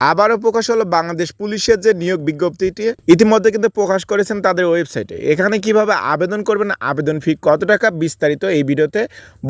আবারও প্রকাশ হলো বাংলাদেশ পুলিশের যে নিয়োগ বিজ্ঞপ্তিটি। ইতিমধ্যে কিন্তু প্রকাশ করেছেন তাদের ওয়েবসাইটে। এখানে কীভাবে আবেদন করবেন, আবেদন ফি কত টাকা বিস্তারিত এই ভিডিওতে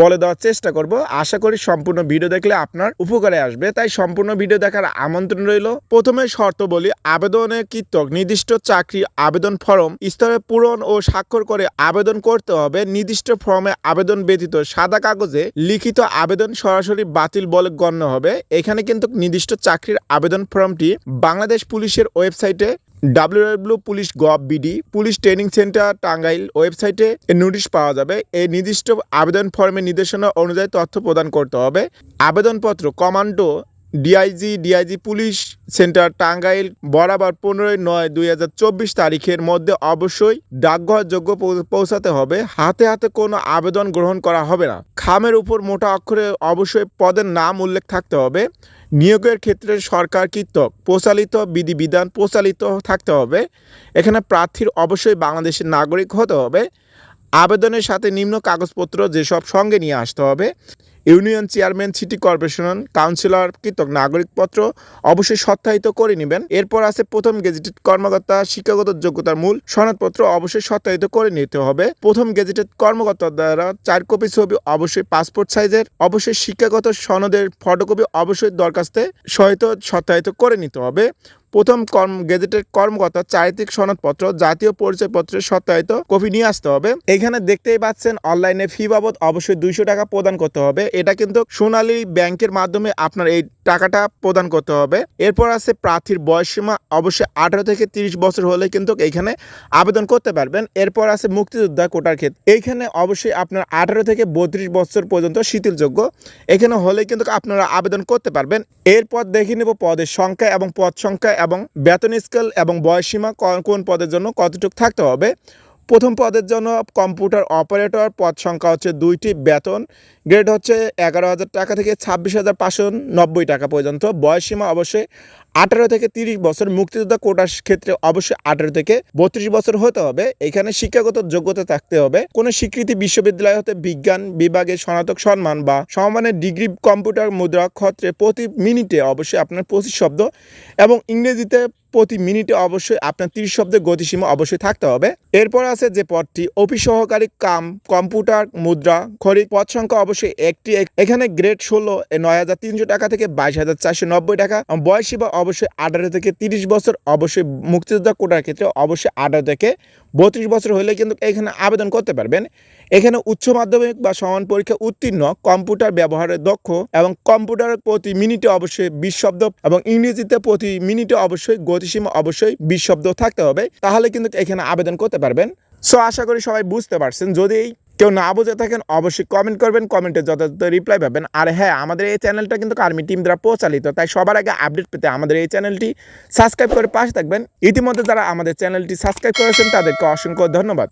বলে দেওয়ার চেষ্টা করব। আশা করি সম্পূর্ণ ভিডিও দেখলে আপনার উপকারে আসবে। তাই সম্পূর্ণ ভিডিও দেখার আমন্ত্রণ রইল। প্রথমে শর্ত বলি আবেদনের কৃতক নির্দিষ্ট চাকরি আবেদন ফর্ম স্তরে পূরণ ও স্বাক্ষর করে আবেদন করতে হবে। নির্দিষ্ট ফর্মে আবেদন ব্যতীত সাদা কাগজে লিখিত আবেদন সরাসরি বাতিল বলে গণ্য হবে। এখানে কিন্তু নির্দিষ্ট চাকরির আবেদন ফর্মটি বাংলাদেশ পুলিশের ওয়েবসাইটে W W police gov BD, police training centre Tangail ওয়েবসাইটে নোটিশ পাওয়া যাবে। এই নির্দিষ্ট আবেদন ফর্মের নির্দেশনা অনুযায়ী তথ্য প্রদান করতে হবে। আবেদনপত্র, commando DIG DIG police centre Tangail, বরাবর পনেরোই নয় দুই চব্বিশ তারিখের মধ্যে অবশ্যই ডাকঘর যোগ্য পৌঁছাতে হবে। হাতে হাতে কোনো আবেদন গ্রহণ করা হবে না। খামের উপর মোটা অক্ষরে অবশ্যই পদের নাম উল্লেখ থাকতে হবে। নিয়োগের ক্ষেত্রে সরকার কর্তৃক প্রচালিত বিধিবিধান প্রচালিত থাকতে হবে। এখানে প্রার্থীর অবশ্যই বাংলাদেশের নাগরিক হতে হবে। আবেদনের সাথে নিম্ন কাগজপত্র যেসব সঙ্গে নিয়ে আসতে হবে। Union chairman, city corporation councillor, কৃতক নাগরিকপত্র অবশ্যই সত্যায়িত করে নেবেন। এরপর আছে প্রথম গেজেটেড কর্মকর্তা শিক্ষাগত যোগ্যতার মূল সনদপত্র অবশ্যই সত্যায়িত করে নিতে হবে। প্রথম গেজেটেড কর্মকর্তার দ্বারা চার কপি ছবি অবশ্যই পাসপোর্ট সাইজের, অবশ্যই শিক্ষাগত সনদের ফটোকপি অবশ্যই দরখাস্তে সহিত সত্যায়িত করে নিতে হবে। প্রথম কর্ম, গেজেটের কর্মকর্তা চারিত্রিক সনদপত্র, জাতীয় পরিচয়পত্রের সত্যায়িত কপি নিয়ে আসতে হবে। এখানে দেখতেই পাচ্ছেন, অনলাইনে ফি বাবদ অবশ্যই দুইশো টাকা প্রদান করতে হবে। এটা কিন্তু সোনালী ব্যাংকের মাধ্যমে আপনার এই টাকাটা প্রদান করতে হবে। এরপর আছে প্রার্থীর বয়সসীমা, অবশ্যই আঠারো থেকে তিরিশ বছর হলে কিন্তু এইখানে আবেদন করতে পারবেন। এরপর আছে মুক্তিযোদ্ধা কোটার ক্ষেত্রে। এইখানে অবশ্যই আপনার আঠারো থেকে বত্রিশ বছর পর্যন্ত শিথিলযোগ্য। এখানে হলে কিন্তু আপনারা আবেদন করতে পারবেন। এরপর দেখে নেব পদের সংখ্যা এবং পদ সংখ্যা এবং বেতন স্কেল এবং বয়সীমা কোন পদের জন্য কতটুকু থাকতে হবে? প্রথম পদের জন্য কম্পিউটার অপারেটর পদ সংখ্যা হচ্ছে দুইটি, বেতন গ্রেড হচ্ছে এগারো হাজার টাকা থেকে ছাব্বিশ হাজার পাঁচশো নব্বই টাকা পর্যন্ত। বয়সীমা অবশ্যই আঠারো থেকে তিরিশ বছর মুক্তিযোদ্ধা কোটার ক্ষেত্রে অবশ্যই আঠারো থেকে বত্রিশ বছর হতে হবে। এখানে শিক্ষাগত যোগ্যতা থাকতে হবে। কোনো স্বীকৃতি বিশ্ববিদ্যালয় হতে বিজ্ঞান বিভাগে স্নাতক সম্মান বা সম্মানের ডিগ্রি কম্পিউটার মুদ্রা ক্ষেত্রে প্রতি মিনিটে অবশ্যই আপনার পঁচিশ শব্দ এবং ইংরেজিতে প্রতি মিনিটে অবশ্যই আপনার তিরিশ শব্দের গতিসীমা অবশ্যই থাকতে হবে। এরপর আছে যে পদটি, অফিস সহকারী কাম, কম্পিউটার মুদ্রা খরিদ পদ সংখ্যা অবশ্যই একটি। এখানে গ্রেড ষোলো নয় হাজার তিনশো টাকা থেকে বাইশ হাজার চারশো নব্বই টাকা। বয়সীমা অবশ্যই আঠারো থেকে তিরিশ বছর অবশ্যই মুক্তিযোদ্ধা কোটার ক্ষেত্রে অবশ্যই আঠারো থেকে বত্রিশ বছর হলে কিন্তু এখানে আবেদন করতে পারবেন। এখানে উচ্চ মাধ্যমিক বা সমান পরীক্ষা উত্তীর্ণ, কম্পিউটার ব্যবহারে দক্ষ এবং কম্পিউটার প্রতি মিনিটে অবশ্যই বিশ শব্দ এবং ইংরেজিতে প্রতি মিনিটে অবশ্যই গতিসীমা অবশ্যই বিশ শব্দ থাকতে হবে, তাহলে কিন্তু এখানে আবেদন করতে পারবেন। সো আশা করি সবাই বুঝতে পারছেন। যদি কেউ না বুঝে থাকেন, অবশ্যই কমেন্ট করবেন কমেন্টে যথাযথ রিপ্লাই পাবেন। আর হ্যাঁ আমাদের এই চ্যানেলটা কিন্তু আর্মি টিম দ্বারা প্রচালিত, তাই সবার আগে আপডেট পেতে আমাদের এই চ্যানেলটি সাবস্ক্রাইব করে পাশে থাকবেন। ইতিমধ্যে যারা আমাদের চ্যানেলটি সাবস্ক্রাইব করেছেন, তাদেরকে অসংখ্য ধন্যবাদ।